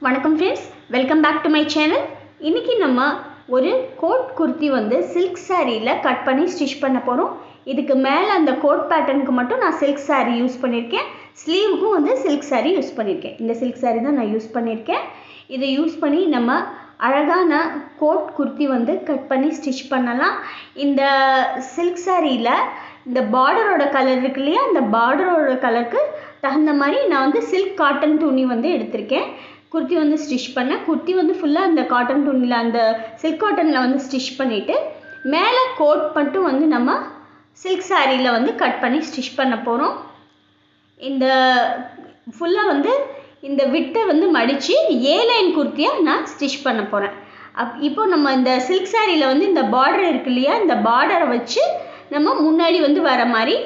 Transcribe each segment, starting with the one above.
வணக்கம் friends welcome back to my channel இன்றைக்கி நம்ம ஒரு கோட் குர்த்தி வந்து சில்க் சாரியில் கட் பண்ணி ஸ்டிச் பண்ண போகிறோம் இதுக்கு மேலே அந்த கோட் பேட்டர்னுக்கு மட்டும் நான் சில்க் saree யூஸ் பண்ணியிருக்கேன் ஸ்லீவுக்கும் வந்து சில்க் saree யூஸ் பண்ணியிருக்கேன் இந்த சில்க் saree தான் நான் யூஸ் பண்ணியிருக்கேன் இதை யூஸ் பண்ணி நம்ம அழகான கோட் குர்த்தி வந்து கட் பண்ணி ஸ்டிச் பண்ணலாம். இந்த சில்க் சாரியில் இந்த பார்டரோட கலர் இருக்கு இல்லையா? அந்த பார்டரோட கலருக்கு தகுந்த மாதிரி நான் வந்து சில்க் காட்டன் துணி வந்து எடுத்திருக்கேன். குர்த்தி வந்து ஸ்டிச் பண்ணேன் குர்த்தி வந்து ஃபுல்லாக அந்த காட்டன் துணியில் அந்த சில்க் காட்டனில் வந்து ஸ்டிச் பண்ணிவிட்டு மேலே கோட் மட்டும் வந்து நம்ம சில்க் சாரியில் வந்து கட் பண்ணி ஸ்டிச் பண்ண போகிறோம் இந்த ஃபுல்லாக வந்து இந்த விட்டை வந்து மடித்து ஏ லைன் குர்த்தியாக நான் ஸ்டிச் பண்ண போகிறேன் அப் இப்போ நம்ம இந்த சில்க் சாரியில் வந்து இந்த பார்டர் இருக்கு இல்லையா இந்த பார்டரை வச்சு நம்ம முன்னாடி வந்து வர மாதிரி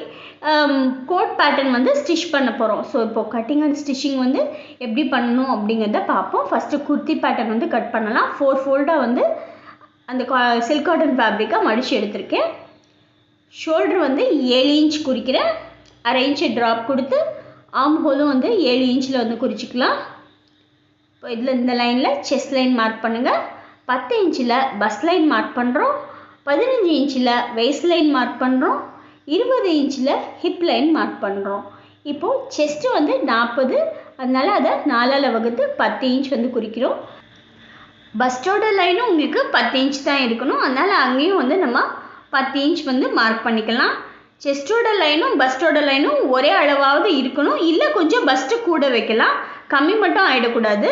Um, கோட் பேட்டர்ன் வந்து ஸ்டிச் பண்ண போகிறோம் ஸோ இப்போது கட்டிங் அண்ட் ஸ்டிச்சிங் வந்து எப்படி பண்ணணும் அப்படிங்கிறத பார்ப்போம். ஃபஸ்ட்டு குர்த்தி பேட்டர்ன் வந்து கட் பண்ணலாம். ஃபோர் ஃபோல்டாக வந்து அந்த சில்க் காட்டன் ஃபேப்ரிக்காக மடித்து எடுத்திருக்கேன். ஷோல்டர் வந்து ஏழு இன்ச் குறிக்கிறேன் அரை இன்ச்சு ட்ராப் கொடுத்து ஆம் ஹோலும் வந்து ஏழு இன்ச்சில் வந்து குறிச்சிக்கலாம். இப்போ இதில் இந்த லைனில் செஸ் லைன் மார்க் பண்ணுங்கள் பத்து இன்ச்சில் பஸ் லைன் மார்க் பண்ணுறோம் பதினஞ்சு இன்ச்சில் வெயிஸ் லைன் மார்க் பண்ணுறோம் இருபது இன்ச்சில் ஹிப் லைன் மார்க் பண்ணுறோம் இப்போது செஸ்ட்டு வந்து நாற்பது அதனால் அதை நாலால் வகுத்து பத்து இன்ச் வந்து குறிக்கிறோம். பஸ்டோட லைனும் உங்களுக்கு பத்து இன்ச் தான் இருக்கணும். அதனால் அங்கேயும் வந்து நம்ம பத்து இன்ச் வந்து மார்க் பண்ணிக்கலாம். செஸ்டோட லைனும் பஸ்டோட லைனும் ஒரே அளவாவது இருக்கணும். இல்லை கொஞ்சம் பஸ்ட்டு கூட வைக்கலாம். கம்மி மட்டும் ஆகிடக்கூடாது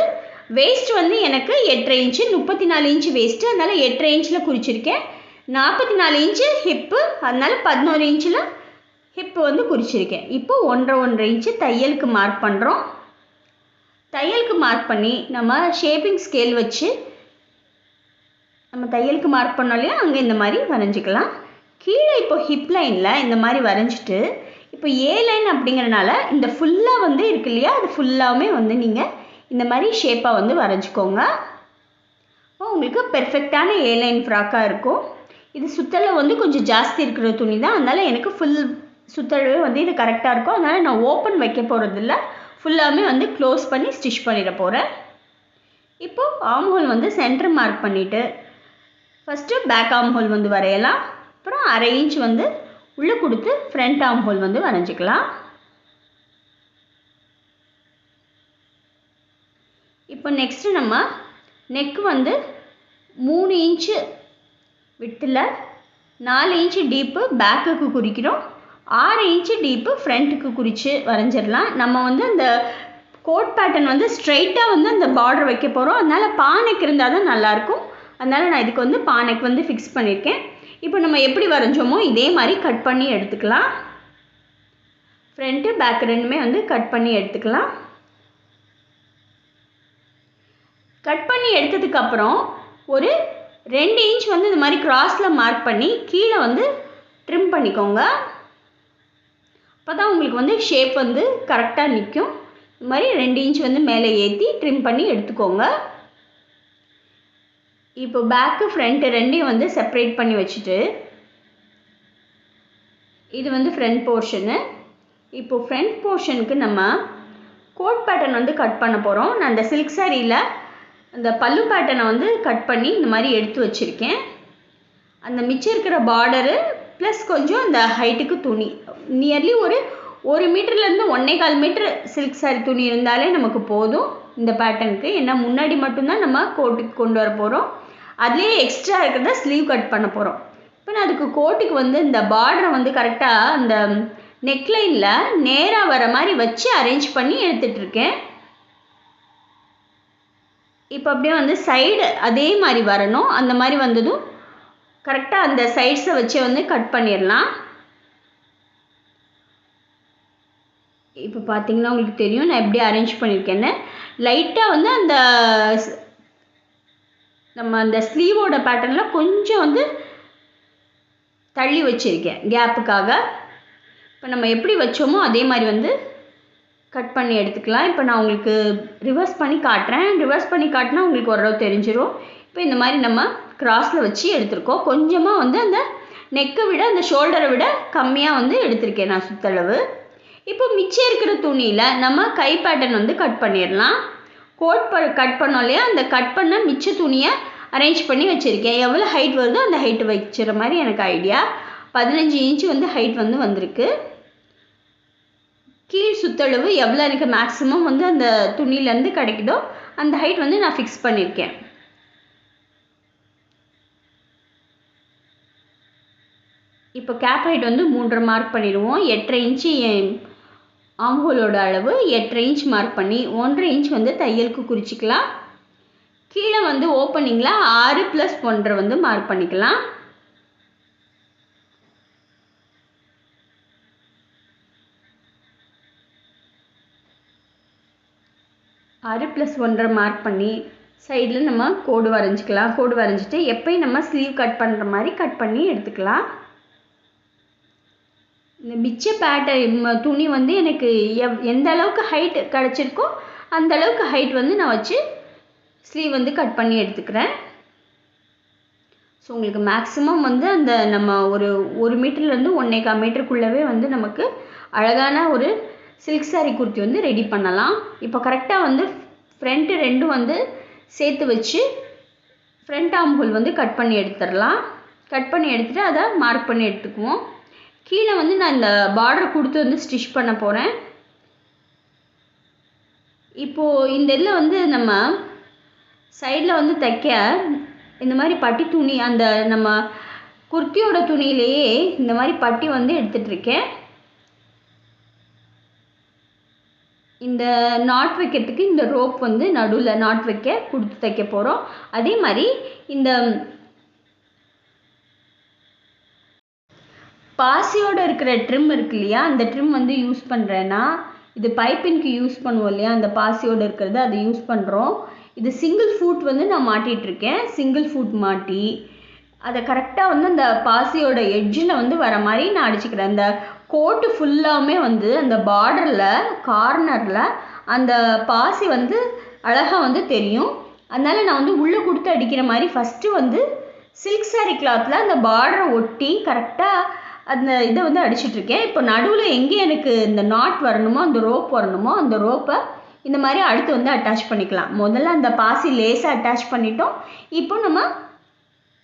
வேஸ்ட் வந்து எனக்கு எட்டரை இன்ச்சு முப்பத்தி நாலு இன்ச்சு வேஸ்ட்டு அதனால் எட்டரை இன்ச்சில் குறிச்சிருக்கேன். நாற்பத்தி நாலு இன்ச்சு ஹிப்பு அதனால் பதினோரு இன்ச்சில் ஹிப்பு வந்து குறிச்சிருக்கேன். இப்போ ஒன்றரை ஒன்றரை இன்ச்சு தையலுக்கு மார்க் பண்ணுறோம் தையலுக்கு மார்க் பண்ணி நம்ம ஷேப்பிங் ஸ்கேல் வச்சு நம்ம தையலுக்கு மார்க் பண்ணோம் இல்லையா? அங்கே இந்த மாதிரி வரைஞ்சிக்கலாம். கீழே இப்போ ஹிப் லைனில் இந்த மாதிரி வரைஞ்சிட்டு இப்போ ஏ லைன் அப்படிங்கிறனால இந்த ஃபுல்லாக வந்து இருக்கு இல்லையா? அது ஃபுல்லாகவுமே வந்து நீங்கள் இந்த மாதிரி ஷேப்பாக வந்து வரைஞ்சிக்கோங்க. உங்களுக்கு பெர்ஃபெக்டான ஏ லைன் ஃப்ராக்காக இருக்கும். இது சுத்தலை வந்து கொஞ்சம் ஜாஸ்தி இருக்கிற துணி தான். அதனால் எனக்கு ஃபுல் சுத்தளவு வந்து இது கரெக்டாக இருக்கும். அதனால் நான் ஓப்பன் வைக்க போகிறதில்ல ஃபுல்லாமே வந்து க்ளோஸ் பண்ணி ஸ்டிச் பண்ணிட போகிறேன் இப்போது ஆம் ஹோல் வந்து சென்டர் மார்க் பண்ணிவிட்டு ஃபஸ்ட்டு பேக் ஆம் ஹோல் வந்து வரையலாம். அப்புறம் அரை இன்ச் வந்து உள்ளே கொடுத்து ஃப்ரண்ட் ஆம் ஹோல் வந்து வரைஞ்சிக்கலாம். இப்போ நெக்ஸ்ட்டு நம்ம நெக் வந்து மூணு இன்ச்சு விட்டில் நாலு இன்ச்சு டீப்பு பேக்குக்கு குறிக்கிறோம். ஆறு இன்ச்சு டீப்பு ஃப்ரண்ட்டுக்கு குறித்து வரைஞ்சிடலாம் நம்ம வந்து அந்த கோட் பேட்டர்ன் வந்து ஸ்ட்ரைட்டாக வந்து அந்த பார்டர் வைக்க போகிறோம் அதனால் பானைக்கு இருந்தால் தான் நல்லாயிருக்கும். அதனால் நான் இதுக்கு வந்து பானைக்கு வந்து ஃபிக்ஸ் பண்ணியிருக்கேன் இப்போ நம்ம எப்படி வரைஞ்சோமோ இதே மாதிரி கட் பண்ணி எடுத்துக்கலாம். ஃப்ரண்ட்டு பேக் ரெண்டுமே வந்து கட் பண்ணி எடுத்துக்கலாம். கட் பண்ணி எடுத்ததுக்கப்புறம் ஒரு ரெண்டு இன்ச் வந்து இந்த மாதிரி கிராஸில் மார்க் பண்ணி கீழே வந்து ட்ரிம் பண்ணிக்கோங்க. அப்போ தான் உங்களுக்கு வந்து ஷேப் வந்து கரெக்டாக நிற்கும் இது மாதிரி ரெண்டு இன்ச் வந்து மேலே ஏற்றி ட்ரிம் பண்ணி எடுத்துக்கோங்க. இப்போ பேக்கு ஃப்ரண்ட்டு ரெண்டையும் வந்து செப்பரேட் பண்ணி வச்சுட்டு இது வந்து ஃப்ரண்ட் போர்ஷனு இப்போ ஃப்ரண்ட் போர்ஷனுக்கு நம்ம கோட் பேட்டர்ன் வந்து கட் பண்ண போகிறோம் நான் அந்த சில்க் சாரியில் அந்த பல்லு பேட்டனை வந்து கட் பண்ணி இந்த மாதிரி எடுத்து வச்சுருக்கேன். அந்த மிச்சம் இருக்கிற பார்டரு ப்ளஸ் கொஞ்சம் அந்த ஹைட்டுக்கு துணி. நியர்லி ஒரு ஒரு மீட்டர்லேருந்து ஒன்றே கால் மீட்ரு சில்க் சாரி துணி இருந்தாலே நமக்கு போதும் இந்த பேட்டர்னுக்கு ஏன்னா முன்னாடி மட்டும்தான் நம்ம கோட்டுக்கு கொண்டு வர போகிறோம் அதுலேயே எக்ஸ்ட்ரா இருக்கிறத ஸ்லீவ் கட் பண்ண போகிறோம் இப்போ நான் அதுக்கு கோட்டுக்கு வந்து இந்த பார்டரை வந்து கரெக்டாக அந்த நெக்லைனில் நேராக வர மாதிரி வச்சு அரேஞ்ச் பண்ணி எடுத்துகிட்ருக்கேன் இப்போ அப்படியே வந்து சைடு அதே மாதிரி வரணும். அந்த மாதிரி வந்ததும் கரெக்டாக அந்த சைட்ஸை வச்சு வந்து கட் பண்ணிடலாம். இப்போ பார்த்தீங்கன்னா உங்களுக்கு தெரியும் நான் எப்படி அரேஞ்ச் பண்ணியிருக்கேன்னு லைட்டாக வந்து அந்த நம்ம அந்த ஸ்லீவோட பேட்டர்னில் கொஞ்சம் வந்து தள்ளி வச்சுருக்கேன். கேப்புக்காக இப்போ நம்ம எப்படி வச்சோமோ அதே மாதிரி வந்து கட் பண்ணி எடுத்துக்கலாம். இப்போ நான் உங்களுக்கு ரிவர்ஸ் பண்ணி காட்டுறேன். ரிவர்ஸ் பண்ணி காட்டினா உங்களுக்கு ஓரளவு தெரிஞ்சிடும் இப்போ இந்த மாதிரி நம்ம கிராஸில் வச்சு எடுத்திருக்கோம். கொஞ்சமாக வந்து அந்த நெக்கை விட அந்த ஷோல்டரை விட கம்மியாக வந்து எடுத்திருக்கேன் நான் சுத்தளவு. இப்போ மிச்சம் இருக்கிற துணியில் நம்ம கை பேட்டர்ன் வந்து கட் பண்ணிடலாம். கோட் ப கட் பண்ணோம் இல்லையா? அந்த கட் பண்ண மிச்ச துணியை அரேஞ்ச் பண்ணி வச்சுருக்கேன். எவ்வளோ ஹைட் வருதோ அந்த ஹைட்டு வச்சுற மாதிரி எனக்கு ஐடியா பதினஞ்சு இன்ச்சு வந்து ஹைட் வந்து வந்திருக்கு. கீழ் சுத்தளவு எவ்வளோ எனக்கு மேக்ஸிமம் வந்து அந்த துணியிலேருந்து கிடைக்குதோ அந்த ஹைட் வந்து நான் ஃபிக்ஸ் பண்ணியிருக்கேன் இப்போ கேப் ஹைட் வந்து மூன்றரை மார்க் பண்ணிடுவோம். எட்டரை இன்ச்சு ஆம்ஹோலோட அளவு எட்டரை இன்ச் மார்க் பண்ணி ஒன்றரை இன்ச் வந்து தையலுக்கு குறிச்சிக்கலாம். கீழே வந்து ஓப்பனிங்கில் ஆறு ப்ளஸ் ஒன்றரை வந்து மார்க் பண்ணிக்கலாம். ஆறு ப்ளஸ் ஒன்றரை மார்க் பண்ணி சைடில் நம்ம கோடு வரைஞ்சிக்கலாம். கோடு வரைஞ்சிட்டு எப்பயும் நம்ம ஸ்லீவ் கட் பண்ணுற மாதிரி கட் பண்ணி எடுத்துக்கலாம். இந்த மிச்ச பேட்டை துணி வந்து எனக்கு எவ் எந்த அளவுக்கு ஹைட் கிடச்சிருக்கோ அந்த அளவுக்கு ஹைட் வந்து நான் வச்சு ஸ்லீவ் வந்து கட் பண்ணி எடுத்துக்கிறேன். ஸோ உங்களுக்கு மேக்ஸிமம் வந்து அந்த நம்ம ஒரு ஒரு மீட்டர்லேருந்து ஒன்றேகால் மீட்டருக்குள்ளவே வந்து நமக்கு அழகான ஒரு சில்க் சாரீ குர்த்தி வந்து ரெடி பண்ணலாம். இப்போ கரெக்டாக வந்து ஃப்ரண்ட்டு ரெண்டும் வந்து சேர்த்து வச்சு ஃப்ரண்ட் ஆம் ஹோல் வந்து கட் பண்ணி எடுத்துடலாம். கட் பண்ணி எடுத்துகிட்டு அதை மார்க் பண்ணி எடுத்துக்குவோம். கீழே வந்து நான் இந்த பார்டர் கொடுத்து வந்து ஸ்டிச் பண்ண போகிறேன் இப்போது இந்த இதில் வந்து நம்ம சைடில் வந்து தைக்க இந்த மாதிரி பட்டி துணி அந்த நம்ம குர்த்தியோட துணியிலேயே இந்த மாதிரி பட்டி வந்து எடுத்துகிட்ருக்கேன் இந்த நாட் வைக்கிறதுக்கு இந்த ரோப் வந்து நடுவில் நாட் வைக்க கொடுத்து தைக்க போகிறோம் அதே மாதிரி இந்த பாசியோட இருக்கிற ட்ரிம் இருக்கு இல்லையா? அந்த ட்ரிம் வந்து யூஸ் பண்ணுறேன்னா இது பைப்பிங்க்கு யூஸ் பண்ணுவோம் இல்லையா? அந்த பாசியோட இருக்கிறது அதை யூஸ் பண்ணுறோம் இது சிங்கிள் ஃபுட் வந்து நான் மாட்டிகிட்ருக்கேன் சிங்கிள் ஃபுட் மாட்டி அதை கரெக்டாக வந்து அந்த பாசியோட எட்ஜில் வந்து வர மாதிரி நான் அடிச்சுக்கிறேன். அந்த கோட்டு ஃபுல்லாமே வந்து அந்த பார்டரில் கார்னரில் அந்த பாசி வந்து அழகாக வந்து தெரியும். அதனால் நான் வந்து உள்ளே கொடுத்து அடிக்கிற மாதிரி ஃபஸ்ட்டு வந்து சில்க் சாரீ கிளாத்தில் அந்த பார்டரை ஒட்டி கரெக்டாக அந்த இதை வந்து அடிச்சிட்ருக்கேன் இப்போ நடுவில் எங்கே எனக்கு இந்த நாட் வரணுமோ அந்த ரோப் வரணுமோ அந்த ரோப்பை இந்த மாதிரி அடுத்து வந்து அட்டாச் பண்ணிக்கலாம். முதல்ல அந்த பாசி லேஸாக அட்டாச் பண்ணிட்டோம். இப்போ நம்ம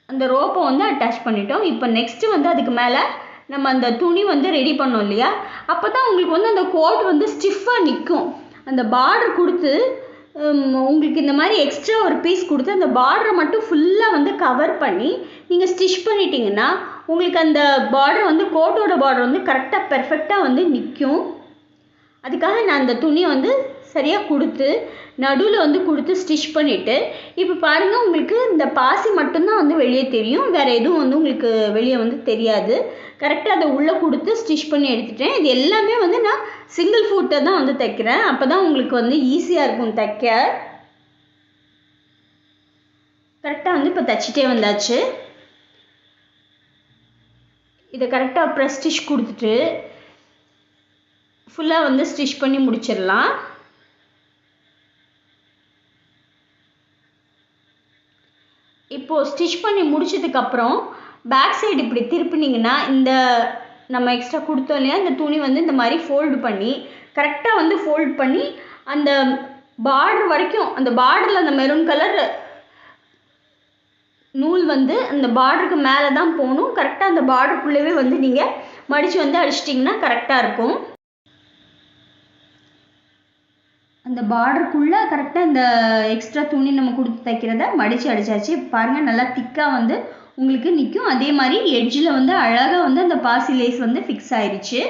அந்த ரோப்பை வந்து அட்டாச் பண்ணிட்டோம். இப்போ நெக்ஸ்ட்டு வந்து அதுக்கு மேலே நம்ம அந்த துணி வந்து ரெடி பண்ணோம் இல்லையா? அப்போ தான் உங்களுக்கு வந்து அந்த கோட் வந்து ஸ்டிஃபாக நிற்கும் அந்த பார்டர் கொடுத்து உங்களுக்கு இந்த மாதிரி எக்ஸ்ட்ரா ஒரு பீஸ் கொடுத்து அந்த பார்டரை மட்டும் ஃபுல்லாக வந்து கவர் பண்ணி நீங்கள் ஸ்டிச் பண்ணிட்டீங்கன்னா உங்களுக்கு அந்த பார்டர் வந்து கோட்டோட பார்டர் வந்து கரெக்டாக பெர்ஃபெக்டாக வந்து நிற்கும் அதுக்காக நான் அந்த துணியை வந்து சரியாக கொடுத்து நடுவில் வந்து கொடுத்து ஸ்டிச் பண்ணிவிட்டு இப்போ பாருங்கள் உங்களுக்கு இந்த பாசி மட்டும்தான் வந்து வெளியே தெரியும். வேறு எதுவும் வந்து உங்களுக்கு வெளியே வந்து தெரியாது. கரெக்டாக அதை உள்ளே கொடுத்து ஸ்டிச் பண்ணி எடுத்துட்டேன். இது எல்லாமே வந்து நான் சிங்கிள் ஃபுட்டை தான் வந்து தைக்கிறேன். அப்போ தான் உங்களுக்கு வந்து ஈஸியாக இருக்கும் தைக்க. கரெக்டாக வந்து இப்போ தைச்சிட்டே வந்தாச்சு. இதை கரெக்டாக அப்புறம் ஸ்டிச் கொடுத்துட்டு ஃபுல்லாக வந்து ஸ்டிச் பண்ணி முடிச்சிடலாம். இப்போது ஸ்டிச் பண்ணி முடிச்சதுக்கப்புறம் பேக் சைடு இப்படி திருப்பினீங்கன்னா இந்த நம்ம எக்ஸ்ட்ரா கொடுத்தோம் இல்லையா இந்த துணி வந்து இந்த மாதிரி ஃபோல்டு பண்ணி கரெக்டாக வந்து ஃபோல்ட் பண்ணி அந்த பார்டர் வரைக்கும் அந்த பார்டரில் அந்த மெரூன் கலர் நூல் வந்து அந்த பார்டருக்கு மேலே தான் போகணும். கரெக்டாக அந்த பார்டருக்குள்ளேயே வந்து நீங்கள் மடித்து வந்து அடிச்சிட்டிங்கன்னா கரெக்டாக இருக்கும். அந்த பார்டருக்குள்ளே கரெக்டாக இந்த எக்ஸ்ட்ரா துணி நம்ம கொடுத்து தைக்கிறத மடித்து அடித்தாச்சு பாருங்கள் நல்லா திக்காக வந்து உங்களுக்கு நிற்கும் அதே மாதிரி எட்ஜில் வந்து அழகாக வந்து அந்த பாசி லேஸ் வந்து ஃபிக்ஸ் ஆயிடுச்சு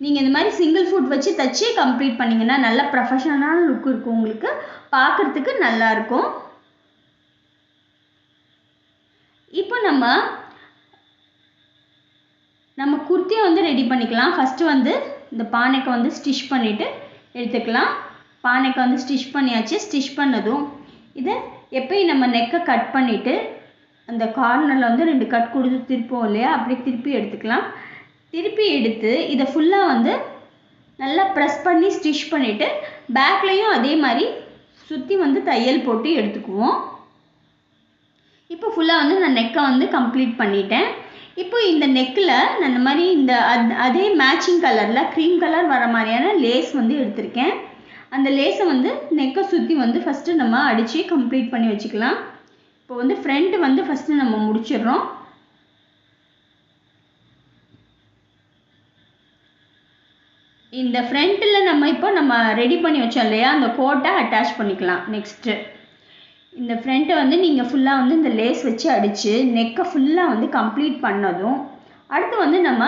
நீங்கள் இந்த மாதிரி சிங்கிள் ஃபுட் வச்சு தைச்சி கம்ப்ளீட் பண்ணிங்கன்னா நல்ல ப்ரொஃபஷனலான லுக் இருக்கும் உங்களுக்கு. பார்க்குறதுக்கு நல்லாயிருக்கும் இப்போ நம்ம நம்ம குர்த்தியை வந்து ரெடி பண்ணிக்கலாம். ஃபஸ்ட்டு வந்து இந்த பானைக்கு வந்து ஸ்டிச் பண்ணிவிட்டு எடுத்துக்கலாம். பானைக்கு வந்து ஸ்டிச் பண்ணியாச்சு. ஸ்டிச் பண்ணதும் இதை எப்பயும் நம்ம நெக்கை கட் பண்ணிவிட்டு அந்த கார்னரில் வந்து ரெண்டு கட் கொடுத்து திருப்போம் இல்லையா? அப்படி திருப்பி எடுத்துக்கலாம். திருப்பி எடுத்து இதை ஃபுல்லாக வந்து நல்லா ப்ரெஸ் பண்ணி ஸ்டிச் பண்ணிவிட்டு பேக்லேயும் அதே மாதிரி சுற்றி வந்து தையல் போட்டு எடுத்துக்குவோம். இப்போ ஃபுல்லாக வந்து நான் நெக்கை வந்து கம்ப்ளீட் பண்ணிட்டேன். இப்போ இந்த நெக்கில் நான் இந்த மாதிரி இந்த அத் அதே மேட்சிங் கலரில் க்ரீம் கலர் வர மாதிரியான லேஸ் வந்து எடுத்திருக்கேன். அந்த லேஸை வந்து நெக்கை சுற்றி வந்து ஃபஸ்ட்டு நம்ம அடித்து கம்ப்ளீட் பண்ணி வச்சுக்கலாம். இப்போ வந்து ஃப்ரண்ட் வந்து ஃபஸ்ட்டு நம்ம முடிச்சிடுறோம். இந்த ஃப்ரண்ட்டில் நம்ம இப்போ நம்ம ரெடி பண்ணி வச்சோம் இல்லையா? அந்த கோட்டை அட்டாச் பண்ணிக்கலாம். நெக்ஸ்ட்டு இந்த ஃப்ரண்ட்டை வந்து நீங்கள் ஃபுல்லாக வந்து இந்த லேஸ் வச்சு அடித்து நெக்கை ஃபுல்லாக வந்து கம்ப்ளீட் பண்ணதும் அடுத்து வந்து நம்ம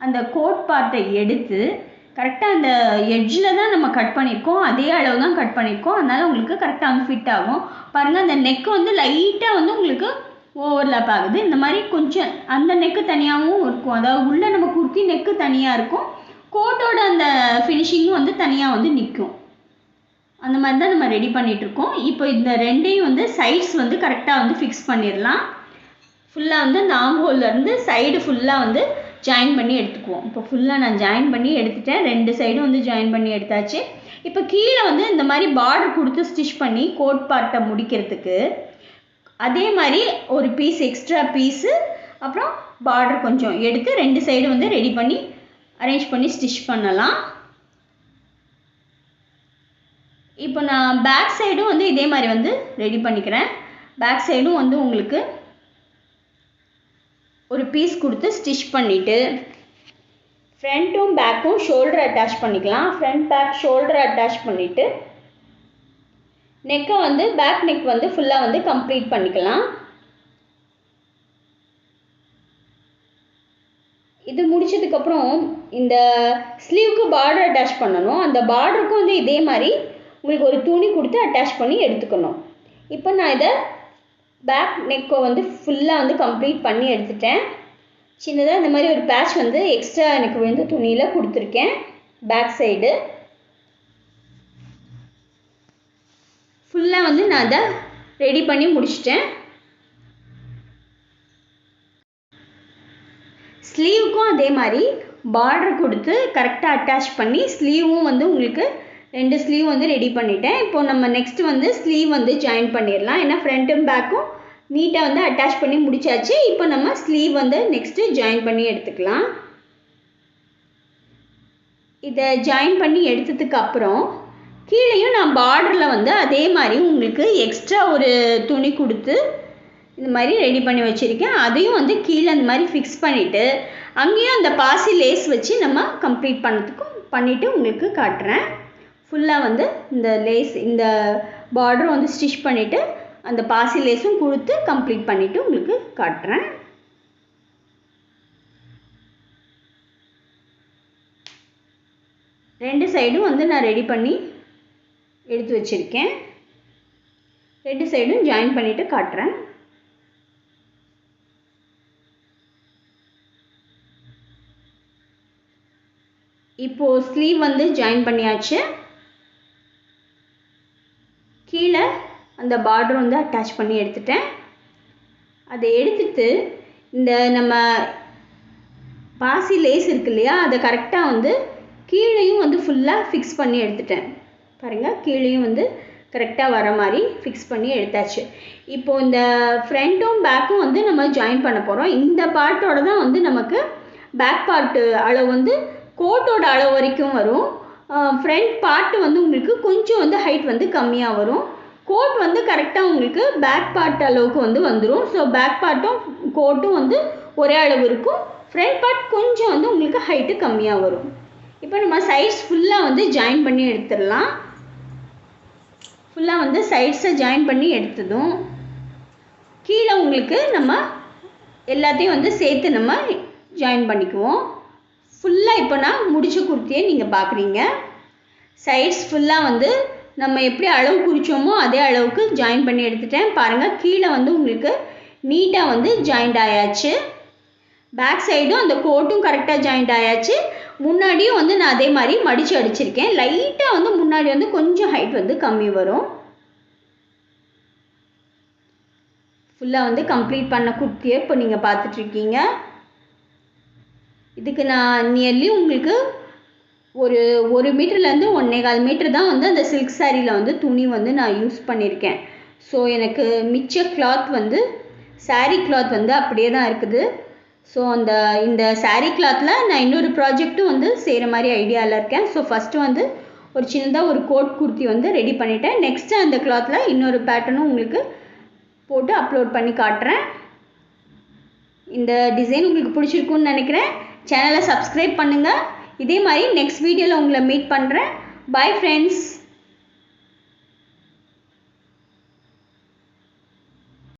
அந்த கோட் பார்ட்டை எடுத்து கரெக்டாக அந்த எட்ஜில் தான் நம்ம கட் பண்ணியிருக்கோம் அதே அளவு தான் கட் பண்ணியிருக்கோம் அதனால் உங்களுக்கு கரெக்டாக வந்து ஃபிட் ஆகும். பாருங்கள் அந்த நெக்கு வந்து லைட்டாக வந்து உங்களுக்கு ஓவர்லாப் ஆகுது. இந்த மாதிரி கொஞ்சம் அந்த நெக்கு தனியாகவும் இருக்கும். அதாவது உள்ளே நம்ம குர்த்தி நெக்கு தனியாக இருக்கும். கோட்டோட அந்த ஃபினிஷிங்கும் வந்து தனியாக வந்து நிற்கும் அந்த மாதிரி தான் நம்ம ரெடி பண்ணிகிட்ருக்கோம் இப்போ இந்த ரெண்டையும் வந்து சைட்ஸ் வந்து கரெக்டாக வந்து ஃபிக்ஸ் பண்ணிடலாம். ஃபுல்லாக வந்து அந்த ஆம்ஹோல்லேருந்து சைடு ஃபுல்லாக வந்து ஜாயின் பண்ணி எடுத்துக்குவோம். இப்போ ஃபுல்லாக நான் ஜாயின் பண்ணி எடுத்துட்டேன். ரெண்டு சைடும் வந்து ஜாயின் பண்ணி எடுத்தாச்சு. இப்போ கீழே வந்து இந்த மாதிரி பார்டர் கொடுத்து ஸ்டிச் பண்ணி கோட் பார்ட்டை முடிக்கிறதுக்கு அதே மாதிரி ஒரு பீஸ் எக்ஸ்ட்ரா பீஸு அப்புறம் பார்டர் கொஞ்சம் எடுத்து ரெண்டு சைடு வந்து ரெடி பண்ணி அரேஞ்ச் பண்ணி ஸ்டிச் பண்ணலாம். இப்போ நான் பேக் சைடும் வந்து இதே மாதிரி வந்து ரெடி பண்ணிக்கிறேன். பேக் சைடும் வந்து உங்களுக்கு ஒரு பீஸ் கொடுத்து ஸ்டிச் பண்ணிவிட்டு ஃப்ரண்ட்டும் பேக்கும் ஷோல்டர் அட்டாச் பண்ணிக்கலாம். ஃப்ரண்ட் பேக் ஷோல்டர் அட்டாச் பண்ணிவிட்டு நெக்கை வந்து பேக் நெக் வந்து ஃபுல்லாக வந்து கம்ப்ளீட் பண்ணிக்கலாம். இது முடிச்சதுக்கப்புறம் இந்த ஸ்லீவுக்கு பார்டர் அட்டாச் பண்ணணும். அந்த பார்டருக்கும் வந்து இதே மாதிரி உங்களுக்கு ஒரு துணி கொடுத்து அட்டாச் பண்ணி எடுத்துக்கணும். இப்போ நான் இதை பேக் நெக்கை வந்து ஃபுல்லாக வந்து கம்ப்ளீட் பண்ணி எடுத்துட்டேன். சின்னதாக இந்த மாதிரி ஒரு பேட்ச் வந்து எக்ஸ்ட்ரா எனக்கு வந்து துணியில் கொடுத்துருக்கேன் பேக் சைடு ஃபுல்லாக வந்து நான் அதை ரெடி பண்ணி முடிச்சிட்டேன். ஸ்லீவுக்கும் அதே மாதிரி பார்டர் கொடுத்து கரெக்டாக அட்டாச் பண்ணி ஸ்லீவும் வந்து உங்களுக்கு ரெண்டு ஸ்லீவ் வந்து ரெடி பண்ணிட்டேன். இப்போ நம்ம நெக்ஸ்ட் வந்து ஸ்லீவ் வந்து ஜாயின் பண்ணிடலாம். ஏன்னா ஃப்ரண்ட்டும் பேக்கும் நீட்டாக வந்து அட்டாச் பண்ணி முடிச்சாச்சு. இப்போ நம்ம ஸ்லீவ் வந்து நெக்ஸ்ட்டு ஜாயின் பண்ணி எடுத்துக்கலாம். இதை ஜாயின் பண்ணி எடுத்ததுக்கு அப்புறம் கீழேயும் நான் பார்டரில் வந்து அதே மாதிரி உங்களுக்கு எக்ஸ்ட்ரா ஒரு துணி கொடுத்து இந்த மாதிரி ரெடி பண்ணி வச்சுருக்கேன். அதையும் வந்து கீழே அந்த மாதிரி ஃபிக்ஸ் பண்ணிவிட்டு அங்கேயும் அந்த பாசி லேஸ் வச்சு நம்ம கம்ப்ளீட் பண்ணதுக்கும் பண்ணிவிட்டு உங்களுக்கு காட்டுறேன். ஃபுல்லாக வந்து இந்த லேஸ் இந்த பார்டரும் வந்து ஸ்டிச் பண்ணிவிட்டு அந்த பாசி லேஸும் கொடுத்து கம்ப்ளீட் பண்ணிவிட்டு உங்களுக்கு காட்டுறேன். ரெண்டு சைடும் வந்து நான் ரெடி பண்ணி எடுத்து வச்சுருக்கேன். ரெண்டு சைடும் ஜாயின் பண்ணிவிட்டு காட்டுறேன். இப்போது ஸ்லீவ் வந்து ஜாயின் பண்ணியாச்சு. கீழே அந்த பார்டர் வந்து அட்டாச் பண்ணி எடுத்துட்டேன். அதை எடுத்துட்டு இந்த நம்ம பாசி லேஸ் இருக்கு இல்லையா அதை கரெக்டாக வந்து கீழேயும் வந்து ஃபுல்லாக ஃபிக்ஸ் பண்ணி எடுத்துட்டேன். பாருங்கள் கீழேயும் வந்து கரெக்டாக வர மாதிரி ஃபிக்ஸ் பண்ணி எடுத்தாச்சு. இப்போது இந்த ஃப்ரண்ட்டும் பேக்கும் வந்து நம்ம ஜாயின் பண்ண போகிறோம் இந்த பார்ட்டோட தான் வந்து நமக்கு பேக் பார்ட்டு அளவு வந்து கோட்டோட அளவு வரைக்கும் வரும். ஃப்ரண்ட் பார்ட்டு வந்து உங்களுக்கு கொஞ்சம் வந்து ஹைட் வந்து கம்மியாக வரும். கோட் வந்து கரெக்டாக உங்களுக்கு பேக் பார்ட் அளவுக்கு வந்து வந்துடும் ஸோ பேக் பார்ட்டும் கோட்டும் வந்து ஒரே அளவு இருக்கும். ஃப்ரண்ட் பார்ட் கொஞ்சம் வந்து உங்களுக்கு ஹைட்டு கம்மியாக வரும். இப்போ நம்ம சைட்ஸ் ஃபுல்லாக வந்து ஜாயின் பண்ணி எடுத்துடலாம். ஃபுல்லாக வந்து சைட்ஸை ஜாயின் பண்ணி எடுத்ததும் கீழே உங்களுக்கு நம்ம எல்லாத்தையும் வந்து சேர்த்து நம்ம ஜாயின் பண்ணிக்குவோம். ஃபுல்லாக இப்போ நான் முடிச்ச குர்த்தியை நீங்கள் பார்க்குறீங்க. சைட்ஸ் ஃபுல்லாக வந்து நம்ம எப்படி அளவு குறித்தோமோ அதே அளவுக்கு ஜாயின் பண்ணி எடுத்துட்டேன். பாருங்கள் கீழே வந்து உங்களுக்கு நீட்டாக வந்து ஜாயிண்ட் ஆயாச்சு. பேக் சைடும் அந்த கோட்டும் கரெக்டாக ஜாயிண்ட் ஆயாச்சு. முன்னாடியும் வந்து நான் அதே மாதிரி மடித்து அடிச்சிருக்கேன். லைட்டாக வந்து முன்னாடி வந்து கொஞ்சம் ஹைட் வந்து கம்மி வரும். ஃபுல்லாக வந்து கம்ப்ளீட் பண்ண குர்த்தியை இப்போ நீங்கள் பார்த்துட்ருக்கீங்க இதுக்கு நான் நியர்லி உங்களுக்கு ஒரு ஒரு மீட்டர்லேருந்து ஒன்றே கால் மீட்டர் தான் வந்து அந்த சில்க் சாரியில் வந்து துணி வந்து நான் யூஸ் பண்ணியிருக்கேன் ஸோ எனக்கு மிச்ச கிளாத் வந்து சாரீ கிளாத் வந்து அப்படியே தான் இருக்குது. ஸோ அந்த இந்த சாரீ கிளாத்தில் நான் இன்னொரு ப்ராஜெக்ட்டும் வந்து செய்கிற மாதிரி ஐடியாவில் இருக்கேன். ஸோ ஃபஸ்ட்டு வந்து ஒரு சின்னதாக ஒரு கோட் குர்த்தி வந்து ரெடி பண்ணிட்டேன். நெக்ஸ்ட்டு அந்த கிளாத்தில் இன்னொரு பேட்டர்னும் உங்களுக்கு போட்டு அப்லோட் பண்ணி காட்டுறேன். இந்த டிசைன் உங்களுக்கு பிடிச்சிருக்குன்னு நினைக்கிறேன். சேனலை சப்ஸ்கிரைப் பண்ணுங்கள் இதே மாதிரி நெக்ஸ்ட் வீடியோவில் உங்களை மீட் பண்ணுறேன் பை ஃப்ரெண்ட்ஸ்